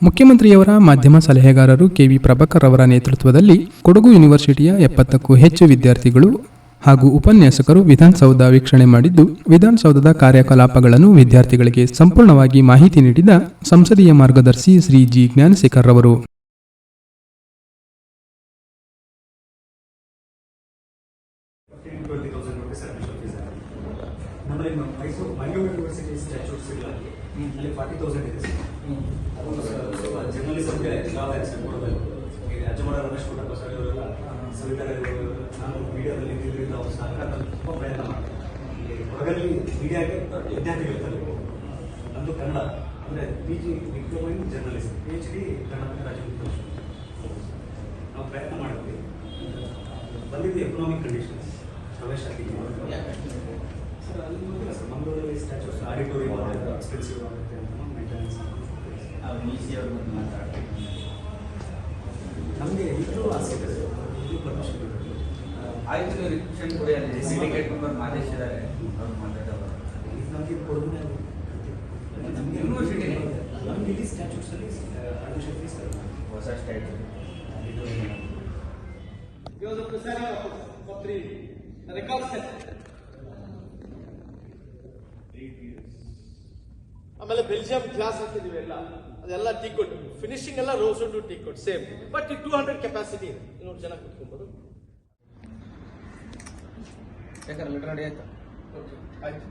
ಮುಖ್ಯಮಂತ್ರಿಯವರ ಮಾಧ್ಯಮ ಸಲಹೆಗಾರರು ಕೆವಿ ಪ್ರಭಾಕರ್ ಅವರ ನೇತೃತ್ವದಲ್ಲಿ ಕೊಡಗು ಯೂನಿವರ್ಸಿಟಿಯ ಎಪ್ಪತ್ತಕ್ಕೂ ಹೆಚ್ಚು ವಿದ್ಯಾರ್ಥಿಗಳು ಹಾಗೂ ಉಪನ್ಯಾಸಕರು ವಿಧಾನಸೌಧ ವೀಕ್ಷಣೆ ಮಾಡಿದ್ದು, ವಿಧಾನಸೌಧದ ಕಾರ್ಯಕಲಾಪಗಳನ್ನು ವಿದ್ಯಾರ್ಥಿಗಳಿಗೆ ಸಂಪೂರ್ಣವಾಗಿ ಮಾಹಿತಿ ನೀಡಿದ ಸಂಸದೀಯ ಮಾರ್ಗದರ್ಶಿ ಶ್ರೀ ಜಿ ಜ್ಞಾನಶೇಖರ್ ಅವರು. ಫಿಫ್ಟೀನ್ ಅಶೋಕ್ ಆಗಿದೆ ನಮ್ಮಲ್ಲಿ ಮೈಸೂರು ಮಂಗಳೂರು ಯೂನಿವರ್ಸಿಟಿ ಸ್ಟ್ಯಾಚ್ಯೂಟ್ಸ್ಗಳಾಗಿ ಅಲ್ಲಿ ಫಾರ್ಟಿ ತೌಸಂಡ್ ಇದೆ ಸರ್ ಜರ್ನಲಿಸಮ್ಗೆ ಲಾಭ ಇದೆ ಸರ್ ಕೊಡಬೇಕು ಈಗ ಅಜ್ಜಮರ ರಮೇಶ್ ಕೂಡ ಸರ್ ಇವರೆಲ್ಲ ಸವಿತಾ ನಾನು ಮೀಡಿಯಾದಲ್ಲಿ ಇದ್ದಿದ್ದರಿಂದ ಅವ್ರ ಸಹಕಾರ ತುಂಬ ಪ್ರಯತ್ನ ಮಾಡ್ತಾರೆ. ಹೊರಗಲ್ಲಿ ಮೀಡಿಯಾಗೆ ವಿದ್ಯಾರ್ಥಿಗಳು ತರಬೇಕು ನಮ್ಮದು ಕನ್ನಡ, ಅಂದರೆ P G diploma in journalism P H D Kannada ರಾಜ್ಯ ನಾವು ಪ್ರಯತ್ನ ಮಾಡಿದ್ವಿ. ಬಂದಿದ್ದು ಎಕನಾಮಿಕ್ ಕಂಡೀಷನ್ಸ್ ನಮಗೆ ಇಲ್ಲೂ ಆಸೆ ಆಯ್ತು ನೀವು ರಿಸೆಪ್ಷನ್ ಕೊಡಿ ಅಲ್ಲಿ ಸಿಂಡಿಕೇಟ್ ಮೆಂಬರ್ ಮಾದೇಶ್ ಇದ್ದಾರೆ. ಅವ್ರು ಮಾತಾಡೋರು ನಮಗೆ ಕೊಡಗುನೆ ನಮಗೆ ಯೂನಿವರ್ಸಿಟಿನೇ. ನಮ್ಗೆ ಇಲ್ಲಿ ಸ್ಟ್ಯಾಚೂಟ್ಸಲ್ಲಿ ಅಡ್ಮಿಷನ್ ಫೀಸ್ ಹೊಸ style He was a three. Record set. ಆಮೇಲೆ ಬೆಲ್ಜಿಯಂ ಕ್ಲಾಸ್ ಹಾಕಿದೀವಿ ಎಲ್ಲ ಅದೆಲ್ಲ ಟೀ ಕೊಟ್ ಫಿನಿಶಿಂಗ್ ಎಲ್ಲ rose to tea coat same but two hundred capacity ಇದೆ ಇನ್ನೂರು ಜನ ಕುತ್ಕೊಬೋದು ಯಾಕಂದ್ರೆ ಲೆಟರ್ ರೆಡಿ ಆಯ್ತು ಆಯ್ತು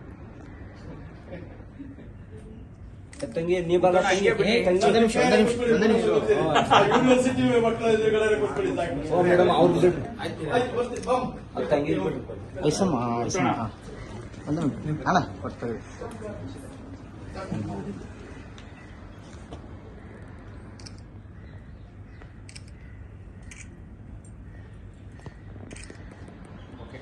ತಂಗಿ ನೀ ಬಲ್ಲ ತಂಗಿ ಹಂಗೆ ಬಿಡಿ. ತಂಗಿ ಒಂದ್ ನಿಮಿಷ ಒಂದ್ ನಿಮಿಷ ಒಂದ್ ನಿಮಿಷ ಯೂನಿವರ್ಸಿಟಿ ಮಕ್ಕಳ ಎದುರುಗಡೆ ಕೊಟ್ಬಿಡಿ ಸಾಕು. ಓ ಮೇಡಮ್ ಅವ್ರು ಬಿಡ್ರಿ ಆಯ್ತು ಬರ್ತೀನಿ ಬಮ್ ಅವ್ರ ತಂಗಿ ಬಿಡ್ರಿ ಐಸಮ್ಮ ಐಸಮ್ಮ ಹಾ. ಒಂದ್ ನಿಮಿಷ ಅಣ್ಣ ಕೊಡ್ತಾರೆ ಓಕೆ